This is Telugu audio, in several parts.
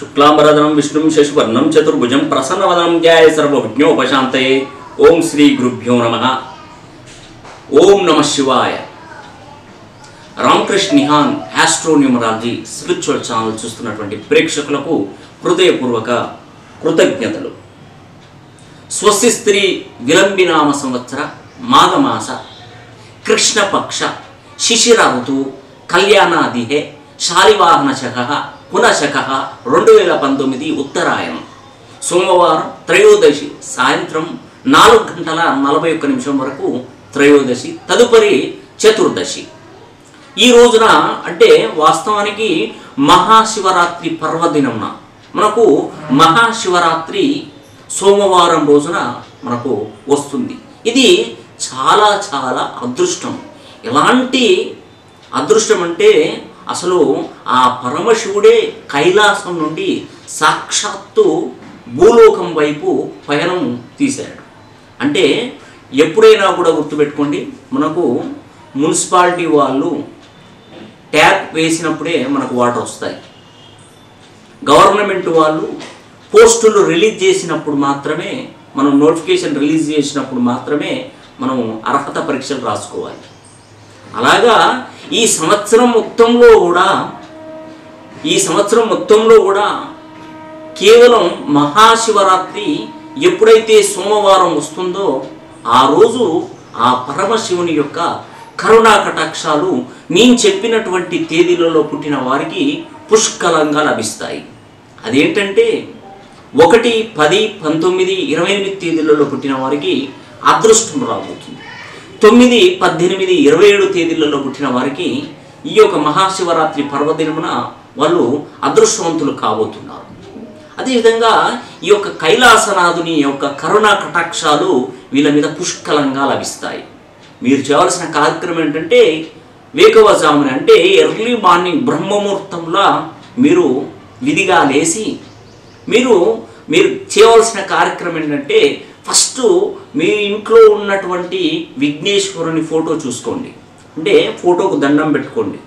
శుక్లాంబరదనం విష్ణుం శశివర్ణం చతుర్భుజం ప్రసన్నవదనం ధ్యాయ సర్వవిజ్ఞోపశాంతయే ఓం శ్రీ గురుభ్యో నమ. ఓం నమ శివాయ. రామకృష్ణ నిహాన్ ఆస్ట్రోన్యూమరాలజీ స్పిరిచువల్ ఛానల్ చూస్తున్నటువంటి ప్రేక్షకులకు హృదయపూర్వక కృతజ్ఞతలు. స్వస్తి స్త్రీ విలంబినామ సంవత్సర మాఘమాస కృష్ణపక్ష శిశిర ఋతువు కళ్యాణాదిహే శాలివాహన శక పునశక రెండు వేల పంతొమ్మిది ఉత్తరాయణం. సోమవారం త్రయోదశి సాయంత్రం నాలుగు గంటల నలభై ఒక్క నిమిషం వరకు త్రయోదశి తదుపరి చతుర్దశి. ఈ రోజున అంటే వాస్తవానికి మహాశివరాత్రి పర్వదినమున మనకు మహాశివరాత్రి సోమవారం రోజున మనకు వస్తుంది. ఇది చాలా చాలా అదృష్టం. ఎలాంటి అదృష్టం అంటే అసలు ఆ పరమశివుడే కైలాసం నుండి సాక్షాత్తు భూలోకం వైపు పయనం తీశాడు. అంటే ఎప్పుడైనా కూడా గుర్తుపెట్టుకోండి మనకు మున్సిపాలిటీ వాళ్ళు ట్యాప్ వేసినప్పుడే మనకు వాటర్ వస్తాయి. గవర్నమెంట్ వాళ్ళు పోస్టులు రిలీజ్ చేసినప్పుడు మాత్రమే మనం నోటిఫికేషన్ రిలీజ్ చేసినప్పుడు మాత్రమే మనం అర్హత పరీక్షలు రాసుకోవాలి. అలాగా ఈ సంవత్సరం మొత్తంలో కూడా ఈ సంవత్సరం మొత్తంలో కూడా కేవలం మహాశివరాత్రి ఎప్పుడైతే సోమవారం వస్తుందో ఆ రోజు ఆ పరమశివుని యొక్క కరుణా కటాక్షాలు నేను చెప్పినటువంటి తేదీలలో పుట్టిన వారికి పుష్కలంగా లభిస్తాయి. అదేంటంటే ఒకటి పది పంతొమ్మిది ఇరవై ఎనిమిది తేదీలలో పుట్టిన వారికి అదృష్టం రాబోతుంది. తొమ్మిది పద్దెనిమిది ఇరవై ఏడు తేదీలలో పుట్టిన వారికి ఈ యొక్క మహాశివరాత్రి పర్వదినమున వాళ్ళు అదృష్టవంతులు కాబోతున్నారు. అదేవిధంగా ఈ యొక్క కైలాసనాథుని యొక్క కరుణా కటాక్షాలు వీళ్ళ మీద పుష్కలంగా లభిస్తాయి. మీరు చేయవలసిన కార్యక్రమం ఏంటంటే వేకవజామున అంటే ఎర్లీ మార్నింగ్ బ్రహ్మముహూర్తంలో మీరు విధిగా లేచి మీరు మీరు చేయవలసిన కార్యక్రమం ఏంటంటే నెక్స్ట్ మీ ఇంట్లో ఉన్నటువంటి విఘ్నేశ్వరుని ఫోటో చూసుకోండి. అంటే ఫోటోకు దండం పెట్టుకోండి.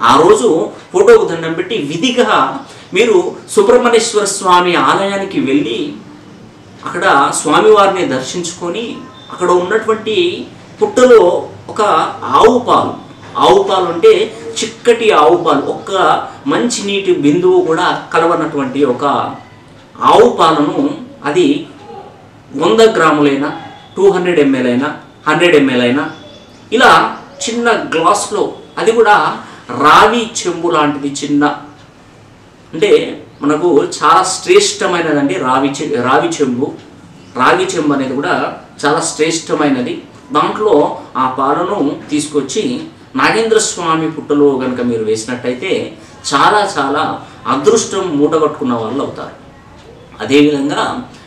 ఆ రోజు ఫోటోకు దండం పెట్టి విధిగా మీరు సుబ్రహ్మణ్యేశ్వర స్వామి ఆలయానికి వెళ్ళి అక్కడ స్వామివారిని దర్శించుకొని అక్కడ ఉన్నటువంటి పుట్టలో ఒక ఆవు పాలు. ఆవు పాలు అంటే చిక్కటి ఆవు పాలు. ఒక్క మంచినీటి బిందువు కూడా కలవనటువంటి ఒక ఆవు పాలను అది వంద గ్రాములైనా టూ హండ్రెడ్ ఎంఎల్ అయినా హండ్రెడ్ ఎంఎల్ అయినా ఇలా చిన్న గ్లాస్లో అది కూడా రావి చెంబు లాంటిది చిన్న అంటే మనకు చాలా శ్రేష్టమైనదండి రావి చె రావి చెంబు. రాగి చెంబు అనేది కూడా చాలా శ్రేష్టమైనది. దాంట్లో ఆ పాలను తీసుకొచ్చి నాగేంద్ర స్వామి పుట్టలో కనుక మీరు వేసినట్టయితే చాలా చాలా అదృష్టం మూటగట్టుకున్న వాళ్ళు అవుతారు అదేవిధంగా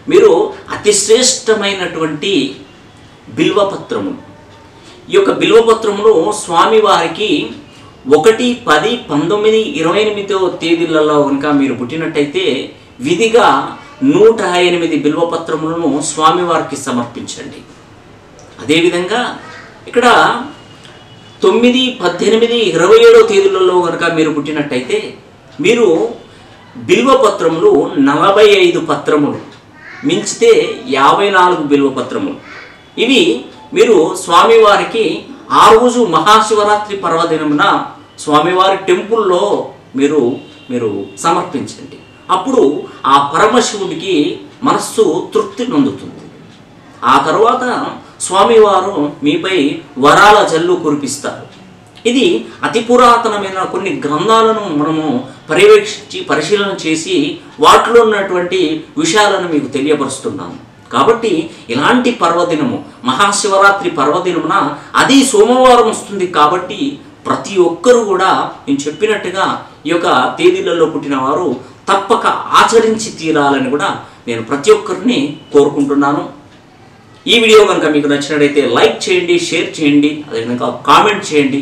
మీరు అతి శ్రేష్టమైనటువంటి బిల్వపత్రములు ఈ యొక్క బిల్వపత్రములో స్వామివారికి ఒకటి పది పంతొమ్మిది ఇరవై ఎనిమిదో తేదీలలో కనుక మీరు పుట్టినట్టయితే విధిగా నూట ఎనిమిది బిల్వపత్రములను స్వామివారికి సమర్పించండి. అదేవిధంగా ఇక్కడ తొమ్మిది పద్దెనిమిది ఇరవై ఏడో తేదీలలో కనుక మీరు పుట్టినట్టయితే మీరు బిల్వపత్రములు నలభై ఐదు పత్రములు మించితే యాభై నాలుగు బిల్వపత్రములు ఇవి మీరు స్వామివారికి ఆ రోజు మహాశివరాత్రి పర్వదినమున స్వామివారి టెంపుల్లో మీరు మీరు సమర్పించండి. అప్పుడు ఆ పరమశివుడికి మనస్సు తృప్తి నొందుతుంది. ఆ తర్వాత స్వామివారు మీపై వరాల జల్లు కురిపిస్తారు. ఇది అతి పురాతనమైన కొన్ని గ్రంథాలను మనము పర్యవేక్షించి పరిశీలన చేసి వాటిలో ఉన్నటువంటి విషయాలను మీకు తెలియపరుస్తున్నాము కాబట్టి ఇలాంటి పర్వదినము మహాశివరాత్రి పర్వదినమున అది సోమవారం వస్తుంది కాబట్టి ప్రతి ఒక్కరూ కూడా నేను చెప్పినట్టుగా ఈ యొక్క తేదీలలో పుట్టిన వారు తప్పక ఆచరించి తీరాలని కూడా నేను ప్రతి ఒక్కరిని కోరుకుంటున్నాను. ఈ వీడియో కనుక మీకు నచ్చినట్లయితే లైక్ చేయండి షేర్ చేయండి అదేవిధంగా కామెంట్ చేయండి.